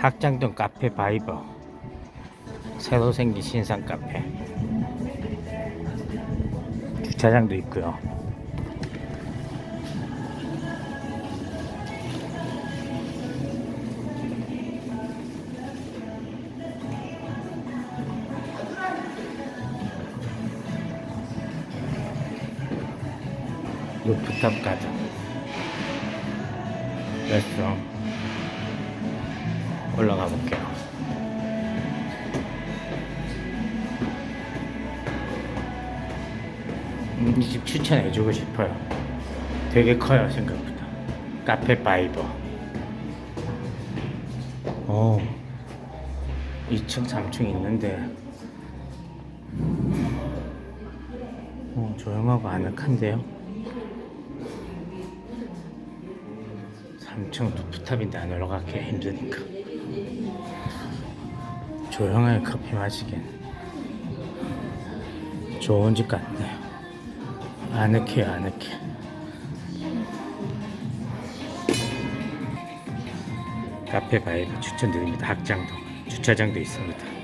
학장동 카페 바이버. 새로 생긴 신상 카페. 주차장도 있고요. 루프탑 가자. 레스토랑 올라가 볼게요. 음, 이집 추천해주고 싶어요. 되게 커요, 생각보다. 카페 바이버. 오, 2층, 3층 있는데, 어, 조용하고 아늑한데요? 3층 루프탑인데 안 올라가기 힘드니까. 조용하게 커피 마시기엔 좋은 집 같네요. 아늑해요, 아늑해. 카페 바이브 추천드립니다. 학장동 주차장도 있습니다.